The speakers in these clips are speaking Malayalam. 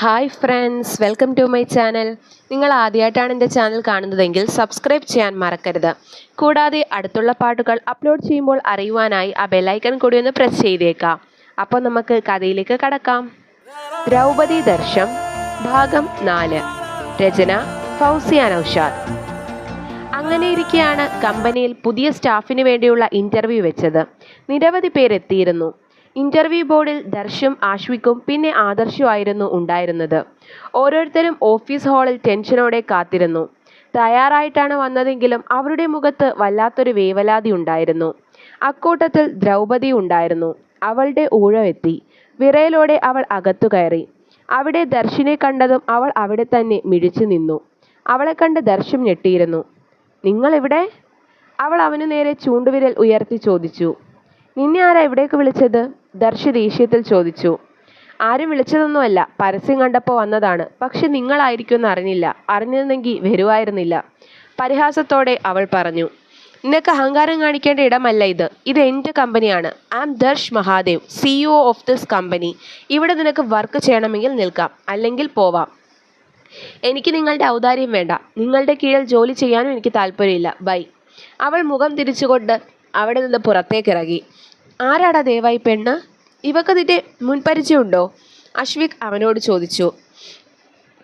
Hi friends welcome to my channel നിങ്ങൾ ആദ്യമായിട്ടാണ് എന്റെ ചാനൽ കാണുന്നതെങ്കിൽ സബ്സ്ക്രൈബ് ചെയ്യാൻ മറക്കരുത്. കൂടാതെ അടുത്തുള്ള പാട്ടുകൾ അപ്ലോഡ് ചെയ്യുമ്പോൾ അറിയുവാനായി ആ ബെല്ലൈക്കൺ കൂടി ഒന്ന് പ്രസ് ചെയ്തേക്കാം. അപ്പോൾ നമുക്ക് കഥയിലേക്ക് കടക്കാം. ദ്രൗപദി ദർശം ഭാഗം നാല്. രചന ഫൗസിയ നൌഷാദ്. അങ്ങനെ ഇരിക്കെയാണ് കമ്പനിയിൽ പുതിയ സ്റ്റാഫിന് വേണ്ടിയുള്ള ഇന്റർവ്യൂ വെച്ചത്. നിരവധി പേരെത്തിയിരുന്നു. ഇന്റർവ്യൂ ബോർഡിൽ ദർശും ആശ്വിക്കും പിന്നെ ആദർശുമായിരുന്നു ഉണ്ടായിരുന്നത്. ഓരോരുത്തരും ഓഫീസ് ഹാളിൽ ടെൻഷനോടെ കാത്തിരുന്നു. തയ്യാറായിട്ടാണ് വന്നതെങ്കിലും അവരുടെ മുഖത്ത് വല്ലാത്തൊരു വേവലാതി ഉണ്ടായിരുന്നു. അക്കൂട്ടത്തിൽ ദ്രൗപദി ഉണ്ടായിരുന്നു. അവളുടെ ഊഴമെത്തി വിറയലോടെ അവൾ അകത്തു കയറി. അവിടെ ദർശിനെ കണ്ടതും അവൾ അവിടെ തന്നെ മിഴിച്ചു നിന്നു. അവളെ കണ്ട് ദർശം ഞെട്ടിയിരുന്നു. നിങ്ങൾ ഇവിടെ അവൾ അവനു നേരെ ചൂണ്ടുവിരൽ ഉയർത്തി ചോദിച്ചു. നിന്നെ ആരാ ഇവിടേക്ക് വിളിച്ചത്? ദർശി ദേഷ്യത്തിൽ ചോദിച്ചു. ആരും വിളിച്ചതൊന്നുമല്ല. പരസ്യം കണ്ടപ്പോൾ വന്നതാണ്. പക്ഷെ നിങ്ങളായിരിക്കുമെന്ന് അറിഞ്ഞില്ല. അറിഞ്ഞിരുന്നെങ്കിൽ വരുമായിരുന്നില്ല പരിഹാസത്തോടെ അവൾ പറഞ്ഞു. നിനക്ക് അഹങ്കാരം കാണിക്കേണ്ട ഇടമല്ല ഇത്. ഇത് എന്റെ കമ്പനിയാണ്. I am Darsh Mahadev CEO of this company. ഇവിടെ നിനക്ക് വർക്ക് ചെയ്യണമെങ്കിൽ നിൽക്കാം. അല്ലെങ്കിൽ പോവാം. എനിക്ക് നിങ്ങളുടെ ഔദാര്യം വേണ്ട. നിങ്ങളുടെ കീഴിൽ ജോലി ചെയ്യാനും എനിക്ക് താല്പര്യമില്ല. ബൈ. അവൾ മുഖം തിരിച്ചുകൊണ്ട് അവിടെ നിന്ന് പുറത്തേക്കിറങ്ങി ആരാടാ ദയവായി പെണ്ണ്? ഇവക്ക് നിന്റെ മുൻപരിചയമുണ്ടോ അശ്വിക് അവനോട് ചോദിച്ചു.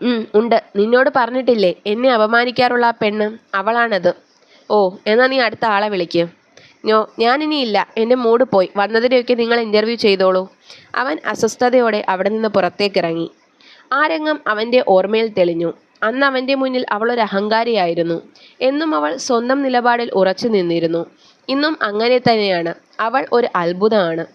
"ഉം, ഉണ്ട്. നിന്നോട് പറഞ്ഞിട്ടില്ലേ എന്നെ അപമാനിക്കാറുള്ള ആ പെണ്ണ്? അവളാണത്. ഓ എന്നാ നീ അടുത്ത ആളെ വിളിക്ക്. ഞോ ഞാനിനിയില്ല എന്റെ മൂഡ് പോയി. വന്നതിനെയൊക്കെ നിങ്ങൾ ഇന്റർവ്യൂ ചെയ്തോളൂ. അവൻ അസ്വസ്ഥതയോടെ അവിടെ നിന്ന് പുറത്തേക്കിറങ്ങി. ആ രംഗം അവന്റെ ഓർമ്മയിൽ തെളിഞ്ഞു. അന്ന് അവന്റെ മുന്നിൽ അവൾ ഒരു അഹങ്കാരിയായിരുന്നു. എന്നും അവൾ സ്വന്തം നിലപാടിൽ ഉറച്ചു നിന്നിരുന്നു. ഇന്നും അങ്ങനെ തന്നെയാണ്. അവൾ ഒരു അത്ഭുതമാണ്.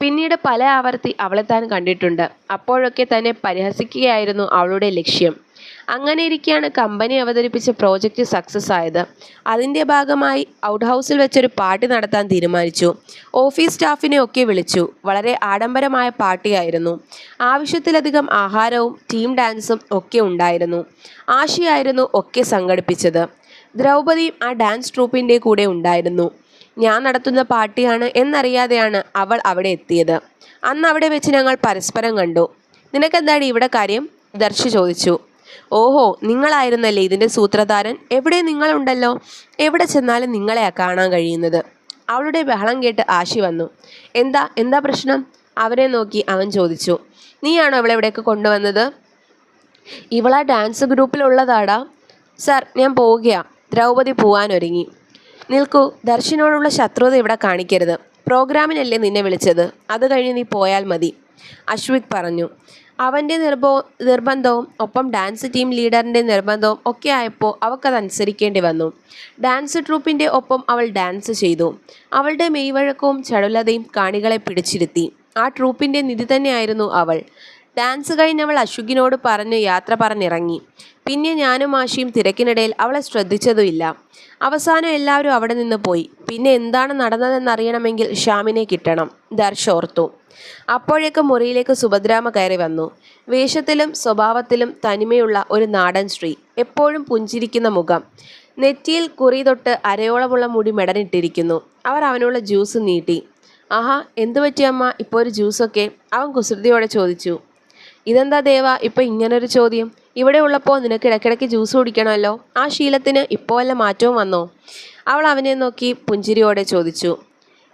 പിന്നീട് പല ആവർത്തി അവളെ താൻ കണ്ടിട്ടുണ്ട്. അപ്പോഴൊക്കെ തന്നെ പരിഹസിക്കുകയായിരുന്നു അവളുടെ ലക്ഷ്യം. അങ്ങനെ ഇരിക്കെയാണ് കമ്പനി അവതരിപ്പിച്ച പ്രോജക്റ്റ് സക്സസ് ആയത്. അതിന്റെ ഭാഗമായി ഔട്ട് ഹൗസിൽ വെച്ചൊരു പാർട്ടി നടത്താൻ തീരുമാനിച്ചു. ഓഫീസ് സ്റ്റാഫിനെ ഒക്കെ വിളിച്ചു. വളരെ ആഡംബരമായ പാർട്ടിയായിരുന്നു ആവശ്യത്തിലധികം ആഹാരവും ടീം ഡാൻസും ഒക്കെ ഉണ്ടായിരുന്നു. ആശയായിരുന്നു ഒക്കെ സംഘടിപ്പിച്ചത്. ദ്രൗപദിയും ആ ഡാൻസ് ട്രൂപ്പിന്റെ കൂടെ ഉണ്ടായിരുന്നു. ഞാൻ നടത്തുന്ന പാർട്ടിയാണ് എന്നറിയാതെയാണ് അവൾ അവിടെ എത്തിയത്. അന്ന് അവിടെ വെച്ച് ഞങ്ങൾ പരസ്പരം കണ്ടു. നിനക്കെന്താണ് ഇവിടെ കാര്യം? ദർശി ചോദിച്ചു. ഓഹോ നിങ്ങളായിരുന്നല്ലേ ഇതിന്റെ സൂത്രധാരൻ? എവിടെ നിങ്ങളുണ്ടല്ലോ? എവിടെ ചെന്നാലും നിങ്ങളെയാ കാണാൻ കഴിയുന്നത്? അവളുടെ ബഹളം കേട്ട് ആശി വന്നു. എന്താ എന്താ പ്രശ്നം? അവരെ നോക്കി അവൻ ചോദിച്ചു. നീയാണോ അവളെ ഇവിടേക്ക് കൊണ്ടുവന്നത്? ഇവളാ ഡാൻസ് ഗ്രൂപ്പിലുള്ളതാടാ സാർ ഞാൻ പോവുകയാണ് ദ്രൗപദി പോവാനൊരുങ്ങി. നിൽക്കൂ ദർശനോടുള്ള ശത്രുത ഇവിടെ കാണിക്കരുത്. പ്രോഗ്രാമിനല്ലേ നിന്നെ വിളിച്ചത്? അത് കഴിഞ്ഞ് നീ പോയാൽ മതി. അശ്വിക് പറഞ്ഞു. അവന്റെ നിർബോ നിർബന്ധവും ഒപ്പം ഡാൻസ് ടീം ലീഡറിന്റെ നിർബന്ധവും ഒക്കെ ആയപ്പോൾ അവൾക്കത് അനുസരിക്കേണ്ടി വന്നു. ഡാൻസ് ട്രൂപ്പിന്റെ ഒപ്പം അവൾ ഡാൻസ് ചെയ്തു. അവളുടെ മെയ്വഴക്കവും ചടുലതയും കാണികളെ പിടിച്ചിരുത്തി. ആ ട്രൂപ്പിന്റെ നിധി തന്നെയായിരുന്നു അവൾ. ഡാൻസ് കഴിഞ്ഞവൾ അശ്വികിനോട് പറഞ്ഞ് യാത്ര പറഞ്ഞിറങ്ങി. പിന്നെ ഞാനും ആശിയും തിരക്കിനിടയിൽ അവളെ ശ്രദ്ധിച്ചതുമില്ല. അവസാനം എല്ലാവരും അവിടെ നിന്ന് പോയി. പിന്നെ എന്താണ് നടന്നതെന്നറിയണമെങ്കിൽ ഷ്യാമിനെ കിട്ടണം. ദർശ ഓർത്തു. അപ്പോഴേക്ക് മുറിയിലേക്ക് സുഭദ്രാമ കയറി വന്നു. വേഷത്തിലും സ്വഭാവത്തിലും തനിമയുള്ള ഒരു നാടൻ സ്ത്രീ. എപ്പോഴും പുഞ്ചിരിക്കുന്ന മുഖം. നെറ്റിയിൽ കുറി തൊട്ട് അരയോളമുള്ള മുടി മെടനിട്ടിരിക്കുന്നു അവർ അവനുള്ള ജ്യൂസ് നീട്ടി. ആഹാ എന്തു പറ്റിയമ്മ ഇപ്പോൾ ഒരു ജ്യൂസൊക്കെ? അവൻ കുസൃതിയോടെ ചോദിച്ചു. ഇതെന്താ ദേവ? ഇപ്പോൾ ഇങ്ങനൊരു ചോദ്യം. ഇവിടെ ഉള്ളപ്പോൾ നിനക്ക് ഇടയ്ക്കിടയ്ക്ക് ജ്യൂസ് കുടിക്കണമല്ലോ. ആ ശീലത്തിന് ഇപ്പോൾ വല്ല മാറ്റവും വന്നോ? അവൾ അവനെ നോക്കി പുഞ്ചിരിയോടെ ചോദിച്ചു.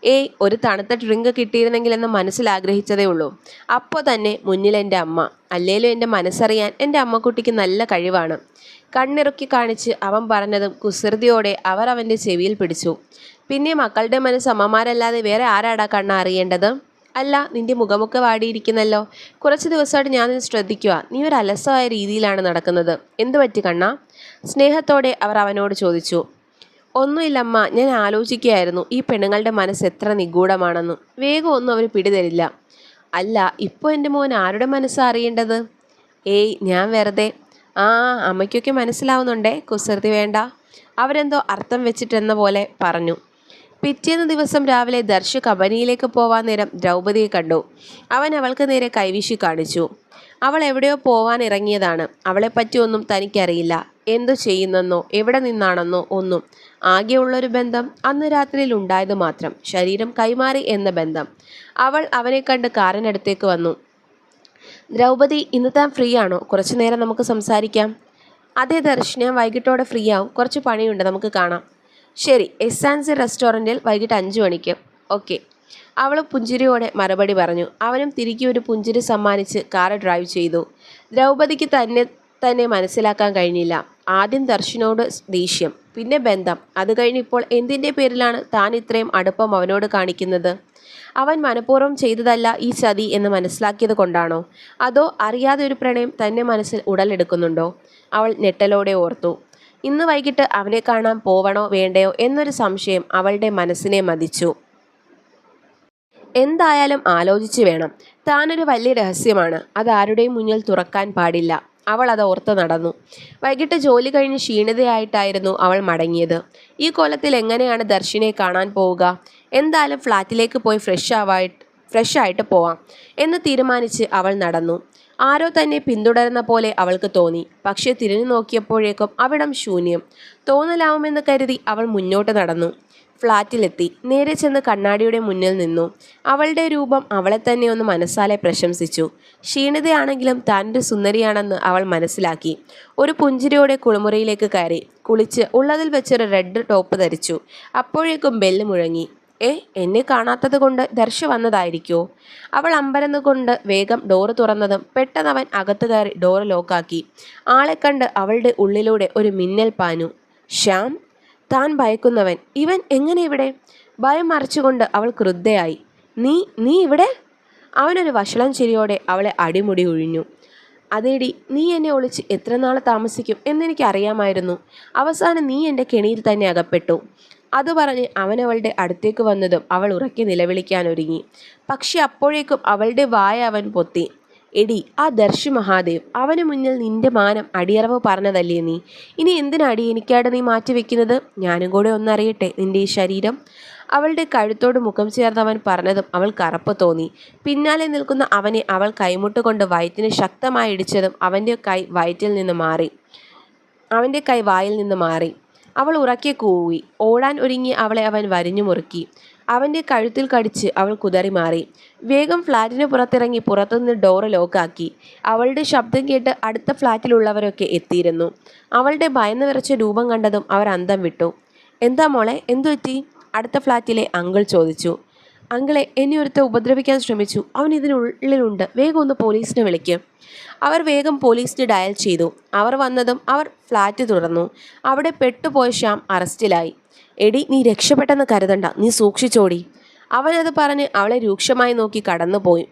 ഏയ് ഒരു തണുത്ത ഡ്രിങ്ക് കിട്ടിയിരുന്നെങ്കിൽ എന്ന് മനസ്സിൽ ആഗ്രഹിച്ചതേ ഉള്ളൂ. അപ്പോൾ തന്നെ മുന്നിൽ എന്റെ അമ്മ. അല്ലേലും എന്റെ മനസ്സറിയാൻ എന്റെ അമ്മക്കുട്ടിക്ക് നല്ല കഴിവാണ്. കണ്ണിറുക്കി കാണിച്ച് അവൻ പറഞ്ഞതും കുസൃതിയോടെ അവർ അവന്റെ ചെവിയിൽ പിടിച്ചു. പിന്നെ മക്കളുടെ മനസ്സ് അമ്മമാരല്ലാതെ വേറെ ആരാടാ കണ്ണ അറിയേണ്ടത് അല്ല നിന്റെ മുഖമൊക്കെ വാടിയിരിക്കുന്നല്ലോ. കുറച്ച് ദിവസമായിട്ട് നിന്നെ ശ്രദ്ധിക്കുക നീ ഒരു അലസമായ രീതിയിലാണ് നടക്കുന്നത്. എന്തു പറ്റി കണ്ണ? സ്നേഹത്തോടെ അവർ അവനോട് ചോദിച്ചു. ഒന്നുമില്ലമ്മ ഞാൻ ആലോചിക്കുകയായിരുന്നു. ഈ പെണ്ണുങ്ങളുടെ മനസ്സ് എത്ര നിഗൂഢമാണെന്ന്. വേഗം ഒന്നും അവർ പിടിതരില്ല. അല്ല ഇപ്പോൾ എന്റെ മോൻ ആരുടെ മനസ്സാണ് അറിയേണ്ടത്? ഏയ് ഞാൻ വെറുതെ. ആ അമ്മയ്ക്കൊക്കെ മനസ്സിലാവുന്നുണ്ടേ കുസൃതി വേണ്ട. അവരെന്തോ അർത്ഥം വെച്ചിട്ടെന്ന പോലെ പറഞ്ഞു. പിറ്റേന്ന് ദിവസം രാവിലെ ദർശ് കമ്പനിയിലേക്ക് പോവാൻ നേരം ദ്രൗപതിയെ കണ്ടു. അവൻ അവൾക്ക് നേരെ കൈവീശി കാണിച്ചു. അവൾ എവിടെയോ പോവാൻ ഇറങ്ങിയതാണ്. അവളെപ്പറ്റി ഒന്നും തനിക്കറിയില്ല. എന്തു ചെയ്യുന്നെന്നോ എവിടെ നിന്നാണെന്നോ ഒന്നും. ആകെയുള്ളൊരു ബന്ധം അന്ന് രാത്രിയിൽ ഉണ്ടായത് മാത്രം. ശരീരം കൈമാറി എന്ന ബന്ധം. അവൾ അവനെ കണ്ട് കാറിനടുത്തേക്ക് വന്നു. ദ്രൗപതി ഇന്ന് താൻ ഫ്രീ ആണോ? കുറച്ചു നേരം നമുക്ക് സംസാരിക്കാം അതേ ദർശ് ഞാൻ വൈകിട്ടോടെ ഫ്രീ ആവും. കുറച്ച് പണിയുണ്ട് നമുക്ക് കാണാം. ശരി എസ് ആൻഡ് സി റെസ്റ്റോറന്റിൽ വൈകിട്ട് അഞ്ച് മണിക്ക്. ഓക്കെ. അവൾ പുഞ്ചിരിയോടെ മറുപടി പറഞ്ഞു. അവനും തിരികെ ഒരു പുഞ്ചിരി സമ്മാനിച്ച് കാർ ഡ്രൈവ് ചെയ്തു. ദ്രൗപദിക്ക് തന്നെ തന്നെ മനസ്സിലാക്കാൻ കഴിഞ്ഞില്ല. ആദ്യം ദർശനോട് ദേഷ്യം പിന്നെ ബന്ധം. അത് കഴിഞ്ഞിപ്പോൾ എന്തിന്റെ പേരിലാണ് താൻ ഇത്രയും അടുപ്പം അവനോട് കാണിക്കുന്നത്? അവൻ മനഃപൂർവം ചെയ്തതല്ല ഈ ചതി എന്ന് മനസ്സിലാക്കിയത് കൊണ്ടാണോ? അതോ അറിയാതെ ഒരു പ്രണയം തന്നെ മനസ്സിൽ ഉടലെടുക്കുന്നുണ്ടോ? അവൾ ഞെട്ടലോടെ ഓർത്തു. ഇന്ന് വൈകിട്ട് അവനെ കാണാൻ പോവണോ വേണ്ടയോ എന്നൊരു സംശയം അവളുടെ മനസ്സിനെ മതിച്ചു. എന്തായാലും ആലോചിച്ച് വേണം. താനൊരു വലിയ രഹസ്യമാണ്. അത് ആരുടെയും മുന്നിൽ തുറക്കാൻ പാടില്ല. അവൾ അത് ഓർത്ത് നടന്നു. വൈകിട്ട് ജോലി കഴിഞ്ഞ് ക്ഷീണിതയായിട്ടായിരുന്നു അവൾ മടങ്ങിയത്. ഈ കോലത്തിൽ എങ്ങനെയാണ് ദർശിനെ കാണാൻ പോവുക? എന്തായാലും ഫ്ലാറ്റിലേക്ക് പോയി ഫ്രഷ് ആവായിട്ട് ഫ്രഷ് ആയിട്ട് പോവാം എന്ന് തീരുമാനിച്ച് അവൾ നടന്നു. ആരോ തന്നെ പിന്തുടരുന്ന പോലെ അവൾക്ക് തോന്നി. പക്ഷെ തിരിഞ്ഞു നോക്കിയപ്പോഴേക്കും അവിടം ശൂന്യം. തോന്നലാവുമെന്ന് കരുതി അവൾ മുന്നോട്ട് നടന്നു. ഫ്ളാറ്റിലെത്തി. നേരെ ചെന്ന് കണ്ണാടിയുടെ മുന്നിൽ നിന്നു. അവളുടെ രൂപം അവളെ തന്നെ ഒന്ന് മനസ്സാലെ പ്രശംസിച്ചു. ക്ഷീണിതയാണെങ്കിലും താന്റെ സുന്ദരിയാണെന്ന് അവൾ മനസ്സിലാക്കി. ഒരു പുഞ്ചിരിയോടെ കുളിമുറിയിലേക്ക് കയറി. കുളിച്ച് ഉള്ളതിൽ വെച്ചൊരു റെഡ് ടോപ്പ് ധരിച്ചു. അപ്പോഴേക്കും ബെല്ല് മുഴങ്ങി. ഏ എന്നെ കാണാത്തത് കൊണ്ട് ദർശ വന്നതായിരിക്കോ? അവൾ അമ്പരന്നുകൊണ്ട് വേഗം ഡോറ് തുറന്നതും പെട്ടെന്ന് അവൻ അകത്ത് കയറി ഡോറ് ലോക്കാക്കി ആളെ കണ്ട് അവളുടെ ഉള്ളിലൂടെ ഒരു മിന്നൽ പാനു ശ്യാം താൻ ഭയക്കുന്നവൻ. ഇവൻ എങ്ങനെ ഇവിടെ? ഭയം മറിച്ചുകൊണ്ട് അവൾ ക്രുദ്ധയായി. നീ നീ ഇവിടെ? അവനൊരു വഷളം ചിരിയോടെ അവളെ അടിമുടി ഒഴിഞ്ഞു അതേടി നീ എന്നെ ഒളിച്ച് എത്ര നാൾ താമസിക്കും എന്നെനിക്കറിയാമായിരുന്നു അവസാനം നീ എന്റെ കെണിയിൽ തന്നെ അകപ്പെട്ടു. അത് പറഞ്ഞ് അവനവളുടെ അടുത്തേക്ക് വന്നതും അവൾ ഉറക്കെ നിലവിളിക്കാനൊരുങ്ങി. പക്ഷെ അപ്പോഴേക്കും അവളുടെ വായ അവൻ പൊത്തി. എടി ആ ദർശി മഹാദേവ് അവന് മുന്നിൽ നിന്റെ മാനം അടിയറവ് പറഞ്ഞതല്ലേ നീ? ഇനി എന്തിനാടി എനിക്കായിട്ട് നീ മാറ്റിവെക്കുന്നത് ഞാനും കൂടെ ഒന്നറിയട്ടെ നിന്റെ ഈ ശരീരം? അവളുടെ കഴുത്തോട് മുഖം ചേർന്ന് അവൻ പറഞ്ഞതും അവൾ കറപ്പ് തോന്നി. പിന്നാലെ നിൽക്കുന്ന അവനെ അവൾ കൈമുട്ട് കൊണ്ട് വയറ്റിനെ ശക്തമായി ഇടിച്ചതും അവന്റെ കൈ വയറ്റിൽ നിന്ന് മാറി. അവന്റെ കൈ വായിൽ നിന്ന് മാറി. അവൾ ഉറക്കെ കൂവി. ഓടാൻ ഒരുങ്ങി അവളെ അവൻ വരിഞ്ഞു മുറുക്കി. അവന്റെ കഴുത്തിൽ കടിച്ച് അവൾ കുതറി മാറി. വേഗം ഫ്ലാറ്റിന് പുറത്തിറങ്ങി പുറത്തുനിന്ന് ഡോറ് ലോക്കാക്കി. അവളുടെ ശബ്ദം കേട്ട് അടുത്ത ഫ്ലാറ്റിലുള്ളവരൊക്കെ എത്തിയിരുന്നു. അവളുടെ ഭയന്ന് വിറച്ച രൂപം കണ്ടതും അവർ അന്തം വിട്ടു. എന്താ മോളെ? എന്തു പറ്റി അടുത്ത ഫ്ലാറ്റിലെ അങ്കിൾ ചോദിച്ചു. അങ്കിളെ എന്നെ ഒരുത്ത ഉപദ്രവിക്കാൻ ശ്രമിച്ചു. അവൻ ഇതിനുള്ളിലുണ്ട് വേഗം ഒന്ന് പോലീസിനെ വിളിക്കും. അവർ വേഗം പോലീസിന് ഡയൽ ചെയ്തു. അവർ വന്നതും അവർ ഫ്ലാറ്റ് തുറന്നു. അവിടെ പെട്ടുപോയ ശ്യാം അറസ്റ്റിലായി. എടി നീ രക്ഷപ്പെട്ടെന്ന് കരുതണ്ട. നീ സൂക്ഷിച്ചോടി. അവനത് പറഞ്ഞ് അവളെ രൂക്ഷമായി നോക്കി കടന്നുപോയി.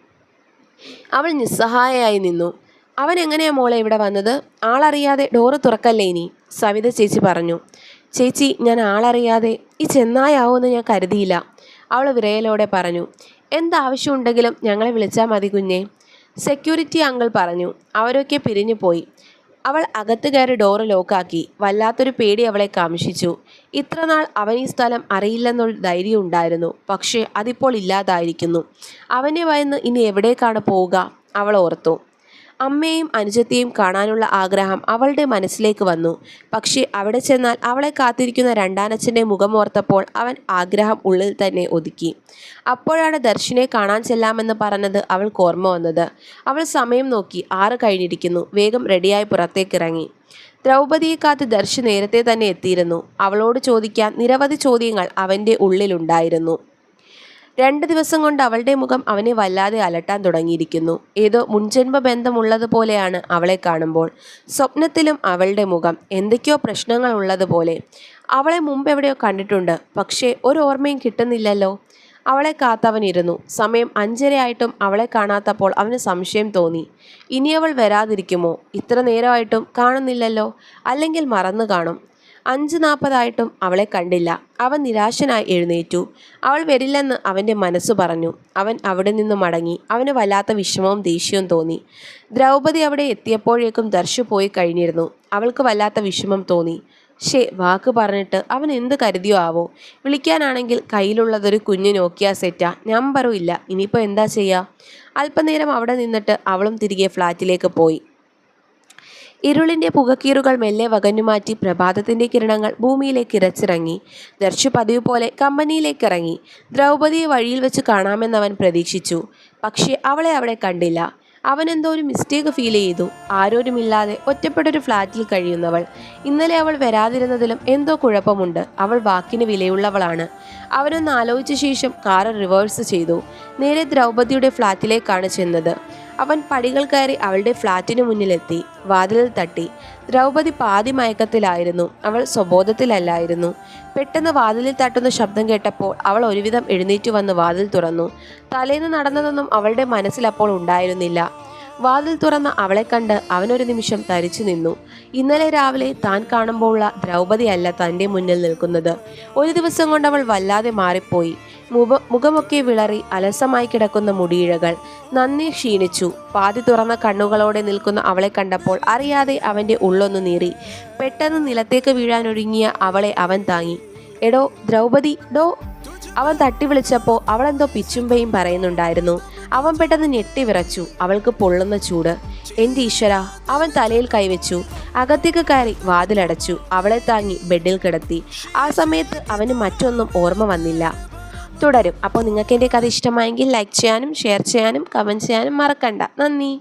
അവൾ നിസ്സഹായയായി നിന്നു. അവൻ എങ്ങനെയാ മോളെ ഇവിടെ വന്നത്? ആളറിയാതെ ഡോറ് തുറക്കല്ലേ ഇനി? സവിത ചേച്ചി പറഞ്ഞു. ചേച്ചി ഞാൻ ആളറിയാതെ ഈ ചെന്നായാവുമെന്ന് ഞാൻ കരുതിയില്ല. അവൾ വിറയലോടെ പറഞ്ഞു എന്താവശ്യമുണ്ടെങ്കിലും ഞങ്ങളെ വിളിച്ചാൽ മതി കുഞ്ഞേ. സെക്യൂരിറ്റി അങ്കിൾ പറഞ്ഞു അവരൊക്കെ പിരിഞ്ഞു പോയി. അവൾ അകത്ത് കയറി ഡോറ് ലോക്കാക്കി വല്ലാത്തൊരു പേടി അവളെ കാമിഷിച്ചു ഇത്രനാൾ അവൻ ഈ സ്ഥലം അറിയില്ലെന്നൊരു ധൈര്യം ഉണ്ടായിരുന്നു പക്ഷേ അതിപ്പോൾ ഇല്ലാതായിരിക്കുന്നു. അവനെ ഭയന്ന് ഇനി എവിടേക്കാണ് പോവുക? അവൾ ഓർത്തു. അമ്മയെയും അനുജത്തെയും കാണാനുള്ള ആഗ്രഹം അവളുടെ മനസ്സിലേക്ക് വന്നു. പക്ഷേ അവിടെ ചെന്നാൽ അവളെ കാത്തിരിക്കുന്ന രണ്ടാനച്ഛന്റെ മുഖമോർത്തപ്പോൾ അവൻ ആഗ്രഹം ഉള്ളിൽ തന്നെ ഒതുക്കി. അപ്പോഴാണ് ദർശനെ കാണാൻ ചെല്ലാമെന്ന് പറഞ്ഞത് അവൾക്ക് ഓർമ്മ വന്നത്. അവൾ സമയം നോക്കി ആറ് കഴിഞ്ഞിരിക്കുന്നു. വേഗം റെഡിയായി പുറത്തേക്കിറങ്ങി. ദ്രൗപതിയെ കാത്ത് ദർശ് നേരത്തെ തന്നെ എത്തിയിരുന്നു. അവളോട് ചോദിക്കാൻ നിരവധി ചോദ്യങ്ങൾ അവന്റെ ഉള്ളിലുണ്ടായിരുന്നു. രണ്ട് ദിവസം കൊണ്ട് അവളുടെ മുഖം അവനെ വല്ലാതെ അലട്ടാൻ തുടങ്ങിയിരിക്കുന്നു. ഏതോ മുൻജന്മ ബന്ധമുള്ളതുപോലെയാണ് അവളെ കാണുമ്പോൾ. സ്വപ്നത്തിലും അവളുടെ മുഖം. എന്തൊക്കെയോ പ്രശ്നങ്ങൾ ഉള്ളതുപോലെ. അവളെ മുമ്പ് എവിടെയോ കണ്ടിട്ടുണ്ട്. പക്ഷേ ഒരു ഓർമ്മയും കിട്ടുന്നില്ലല്ലോ. അവളെ കാത്തവനിരുന്നു. സമയം അഞ്ചരയായിട്ടും അവളെ കാണാത്തപ്പോൾ അവന് സംശയം തോന്നി. ഇനി അവൾ വരാതിരിക്കുമോ? ഇത്ര നേരമായിട്ടും കാണുന്നില്ലല്ലോ. അല്ലെങ്കിൽ മറന്നു കാണും. അഞ്ച് നാൽപ്പതായിട്ടും അവളെ കണ്ടില്ല. അവൻ നിരാശനായി എഴുന്നേറ്റു. അവൾ വരില്ലെന്ന് അവന്റെ മനസ്സ് പറഞ്ഞു. അവൻ അവിടെ നിന്ന് മടങ്ങി. അവന് വല്ലാത്ത വിഷമവും ദേഷ്യവും തോന്നി. ദ്രൗപദി അവിടെ എത്തിയപ്പോഴേക്കും ദർശു പോയി കഴിഞ്ഞിരുന്നു. അവൾക്ക് വല്ലാത്ത വിഷമം തോന്നി. ഷേ വാക്ക് പറഞ്ഞിട്ട് അവൻ എന്ത് കരുതിയോ ആവോ? വിളിക്കാനാണെങ്കിൽ കയ്യിലുള്ളതൊരു കുഞ്ഞു നോക്കിയ സെറ്റാ. നമ്പറും ഇല്ല. ഇനിയിപ്പോൾ എന്താ ചെയ്യുക അല്പനേരം അവിടെ നിന്നിട്ട് അവളും തിരികെ ഫ്ലാറ്റിലേക്ക് പോയി. ഇരുളിന്റെ പുകക്കീറുകൾ മെല്ലെ വകഞ്ഞുമാറ്റി പ്രഭാതത്തിന്റെ കിരണങ്ങൾ ഭൂമിയിലേക്ക് ഇരച്ചിറങ്ങി ദർശു പതിവ് പോലെ കമ്പനിയിലേക്ക് ഇറങ്ങി. ദ്രൗപതിയെ വഴിയിൽ വെച്ച് കാണാമെന്നവൻ പ്രതീക്ഷിച്ചു. പക്ഷേ അവളെ അവിടെ കണ്ടില്ല. അവൻ എന്തോ ഒരു മിസ്റ്റേക്ക് ഫീൽ ചെയ്തു. ആരോരുമില്ലാതെ ഒറ്റപ്പെട്ടൊരു ഫ്ലാറ്റിൽ കഴിയുന്നവൾ. ഇന്നലെ അവൾ വരാതിരുന്നതിലും എന്തോ കുഴപ്പമുണ്ട്. അവൾ വാക്കിന് വിലയുള്ളവളാണ്. അവനൊന്ന് ആലോചിച്ച ശേഷം കാർ റിവേഴ്സ് ചെയ്തു. നേരെ ദ്രൗപതിയുടെ ഫ്ലാറ്റിലേക്കാണ് ചെന്നത്. അവൻ പടികൾ കയറി അവളുടെ ഫ്ളാറ്റിനു മുന്നിലെത്തി വാതിലിൽ തട്ടി. ദ്രൗപതി പാതി മയക്കത്തിലായിരുന്നു അവൾ സ്വബോധത്തിലല്ലായിരുന്നു. പെട്ടെന്ന് വാതിലിൽ തട്ടുന്ന ശബ്ദം കേട്ടപ്പോൾ അവൾ ഒരുവിധം എഴുന്നേറ്റ് വന്ന് വാതിൽ തുറന്നു. തലേന്ന് നടന്നതൊന്നും അവളുടെ മനസ്സിൽ അപ്പോൾ ഉണ്ടായിരുന്നില്ല. വാതിൽ തുറന്ന അവളെ കണ്ട് അവനൊരു നിമിഷം തരിച്ചു നിന്നു. ഇന്നലെ രാവിലെ താൻ കാണുമ്പോഴുള്ള ദ്രൗപതിയല്ല തന്റെ മുന്നിൽ നിൽക്കുന്നത്. ഒരു ദിവസം കൊണ്ട് അവൾ വല്ലാതെ മാറിപ്പോയി. മുഖ മുഖമൊക്കെ വിളറി അലസമായി കിടക്കുന്ന മുടിയിഴകൾ. നന്ദി ക്ഷീണിച്ചു. പാതി തുറന്ന കണ്ണുകളോടെ നിൽക്കുന്ന അവളെ കണ്ടപ്പോൾ അറിയാതെ അവന്റെ ഉള്ളൊന്ന് നീറി. പെട്ടെന്ന് നിലത്തേക്ക് വീഴാനൊരുങ്ങിയ അവളെ അവൻ താങ്ങി. എടോ ദ്രൗപദി ഡോ. അവൻ തട്ടി വിളിച്ചപ്പോൾ അവളെന്തോ പിച്ചുമ്പയും പറയുന്നുണ്ടായിരുന്നു. അവൻ പെട്ടെന്ന് ഞെട്ടി വിറച്ചു. അവൾക്ക് പൊള്ളുന്ന ചൂട്. എന്റെ ഈശ്വര അവൻ തലയിൽ കൈവച്ചു. അകത്തേക്ക് കയറി വാതിലടച്ചു. അവളെ താങ്ങി ബെഡിൽ കിടത്തി. ആ സമയത്ത് അവന് മറ്റൊന്നും ഓർമ്മ വന്നില്ല. തുടരും. അപ്പോൾ നിങ്ങൾക്ക് എന്റെ കഥ ഇഷ്ടമായെങ്കിൽ ലൈക്ക് ചെയ്യാനും ഷെയർ ചെയ്യാനും കമന്റ് ചെയ്യാനും മറക്കണ്ട. നന്ദി.